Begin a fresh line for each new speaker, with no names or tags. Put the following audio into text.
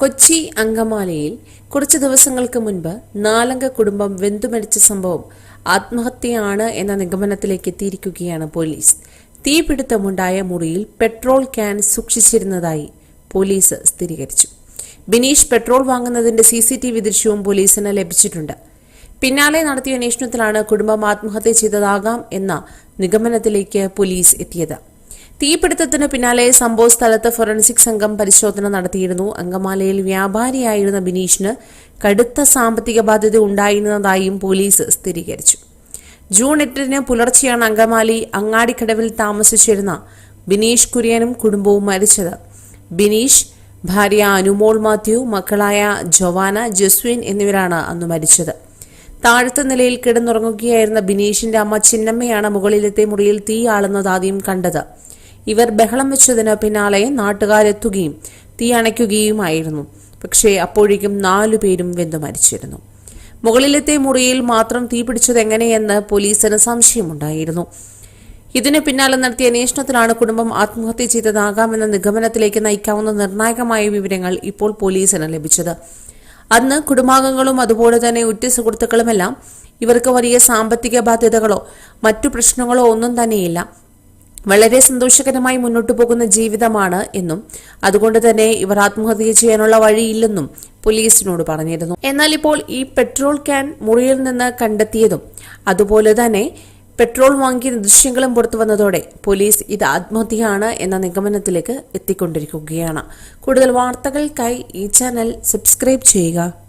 കൊച്ചി അങ്കമാലിയിൽ കുറച്ചു ദിവസങ്ങൾക്ക് മുൻപ് നാലംഗ കുടുംബം വെന്തുമരിച്ച സംഭവം ആത്മഹത്യയാണ് എന്ന നിഗമനത്തിലേക്ക് എത്തിയിരിക്കുകയാണ് പോലീസ്. തീപിടുത്തമുണ്ടായ മുറിയിൽ പെട്രോൾ ക്യാൻ സൂക്ഷിച്ചിരുന്നതായി പോലീസ് സ്ഥിരീകരിച്ചു. ബിനീഷ് പെട്രോൾ വാങ്ങുന്നതിന്റെ സി സി ടി വി ദൃശ്യവും പോലീസിന് ലഭിച്ചിട്ടുണ്ട്. പിന്നാലെ നടത്തിയ അന്വേഷണത്തിലാണ് കുടുംബം ആത്മഹത്യ ചെയ്തതാകാം എന്ന നിഗമനത്തിലേക്ക് പോലീസ് എത്തിയത്. തീപിടുത്തത്തിന് പിന്നാലെ സംഭവ സ്ഥലത്ത് ഫോറൻസിക് സംഘം പരിശോധന നടത്തിയിരുന്നു. അങ്കമാലയിൽ വ്യാപാരിയായിരുന്ന ബിനീഷിന് കടുത്ത സാമ്പത്തിക ബാധ്യത ഉണ്ടായിരുന്നതായും പോലീസ് സ്ഥിരീകരിച്ചു. ജൂൺ എട്ടിന് പുലർച്ചെയാണ് അങ്കമാലി അങ്ങാടിക്കടവിൽ താമസിച്ചിരുന്ന ബിനീഷ് കുര്യനും കുടുംബവും മരിച്ചത്. ബിനീഷ് ഭാര്യ അനുമോൾ മാത്യു മക്കളായ ജൊവാന ജസ്വിൻ എന്നിവരാണ് അന്ന് മരിച്ചത്. താഴത്തെ നിലയിൽ കിടന്നുറങ്ങുകയായിരുന്ന ബിനീഷിന്റെ അമ്മ ചിന്നമ്മയാണ് മുകളിലത്തെ മുറിയിൽ തീയാളുന്നത് ആദ്യം കണ്ടത്. ഇവർ ബഹളം വെച്ചതിന് പിന്നാലെ നാട്ടുകാരെത്തുകയും തീ അണയ്ക്കുകയുമായിരുന്നു. പക്ഷേ അപ്പോഴേക്കും നാലു പേരും വെന്തു മരിച്ചിരുന്നു. മുകളിലത്തെ മുറിയിൽ മാത്രം തീ പിടിച്ചത് എങ്ങനെയെന്ന് പോലീസിന് സംശയമുണ്ടായിരുന്നു. ഇതിന് പിന്നാലെ നടത്തിയ അന്വേഷണത്തിലാണ് കുടുംബം ആത്മഹത്യ ചെയ്തതാകാമെന്ന നിഗമനത്തിലേക്ക് നയിക്കാവുന്ന നിർണായകമായ വിവരങ്ങൾ ഇപ്പോൾ പോലീസിന് ലഭിച്ചത്. അന്ന് കുടുംബാംഗങ്ങളും അതുപോലെ തന്നെ ഉറ്റ സുഹൃത്തുക്കളുമെല്ലാം ഇവർക്ക് വലിയ സാമ്പത്തിക ബാധ്യതകളോ മറ്റു പ്രശ്നങ്ങളോ ഒന്നും തന്നെയില്ല. വളരെ സന്തോഷകരമായി മുന്നോട്ടു പോകുന്ന ജീവിതമാണ് എന്നും അതുകൊണ്ട് തന്നെ ഇവർ ആത്മഹത്യ ചെയ്യാനുള്ള വഴിയില്ലെന്നും പോലീസിനോട് പറഞ്ഞിരുന്നു. എന്നാൽ ഇപ്പോൾ ഈ പെട്രോൾ ക്യാൻ മുറിയിൽ നിന്ന് കണ്ടെത്തിയതും അതുപോലെ തന്നെ പെട്രോൾ വാങ്ങിയ ദൃശ്യങ്ങളും പുറത്തു വന്നതോടെ പോലീസ് ഇത് ആത്മഹത്യയാണ് എന്ന നിഗമനത്തിലേക്ക് എത്തിക്കൊണ്ടിരിക്കുകയാണ്. കൂടുതൽ വാർത്തകൾക്കായി ഈ ചാനൽ സബ്സ്ക്രൈബ് ചെയ്യുക.